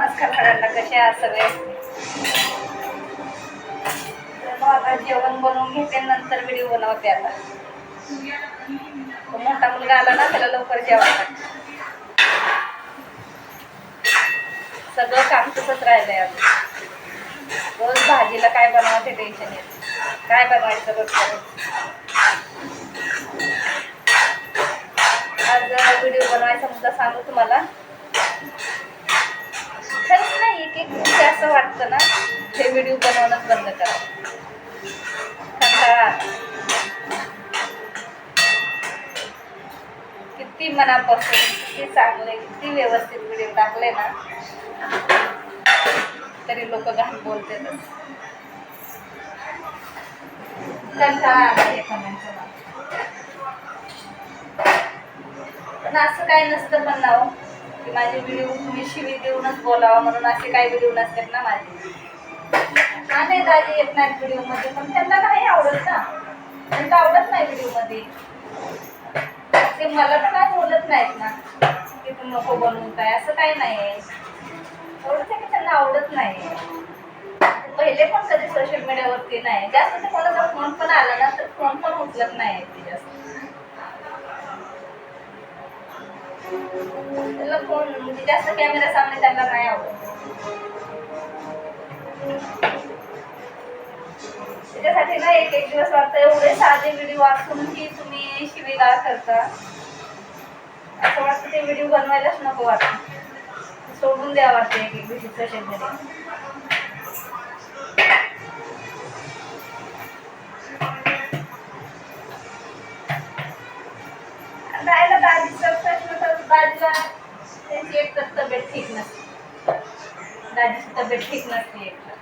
सगळ्यांना कसे आहात सगळे? मग आता जेवण बनवून घेते नंतर व्हिडिओ बनवते आता. मोठा मुलगा आला ना त्याला लवकर जेवायला सगळं काम तसंच राहिलंय अजून रोज भाजीला काय बनवायचं टेन्शन येत काय बनवायचं रोजचं आज व्हिडिओ बनवायचा मुद्दा सांगू तुम्हाला. की कुठे असं वाटतं ना हे व्हिडिओ बनवणं बंद करा. कंटाळा किती मनापासून किती चांगले किती व्यवस्थित व्हिडिओ टाकले ना तरी लोक घाण बोलते कंटाळा आला कमेंटचा पण असं काय नसतं पण नाव की माझे व्हिडिओ तुम्ही शिवी देऊनच बोलावा म्हणून असे काही व्हिडिओ नसतात ना माझे. नाही दाजी येत नाहीत व्हिडिओमध्ये पण त्यांना नाही आवडत ना. त्यांना आवडत नाही व्हिडिओमध्ये ते मला पण काय बोलत नाहीत ना की तू नको बनवून काय असं काही नाही. आहे एवढंच आहे की त्यांना आवडत नाही. पहिले पण कधी सोशल मीडियावरती नाही. जास्त ते कोणाचा फोन पण आला ना तर फोन पण उचलत नाही ते जास्त. त्यांना फोन म्हणजे जास्त कॅमेरा सामने त्यांना नाही आवडत. त्याच्यासाठी ना एक एक दिवस वाटतं एवढे साधे व्हिडिओ वाचूनही तुम्ही शिवेगाळ करता. असं वाटतं ते व्हिडिओ बनवायलाच नको वाटतं. सोडून द्या वाटतं एक एक दिवशी सोशल मीडिया राहिला दाजीचा प्रश्न तर दाजीला त्यांची एक तर तब्येत ठीक नसते दाजीची तब्येत ठीक नसते एक तर.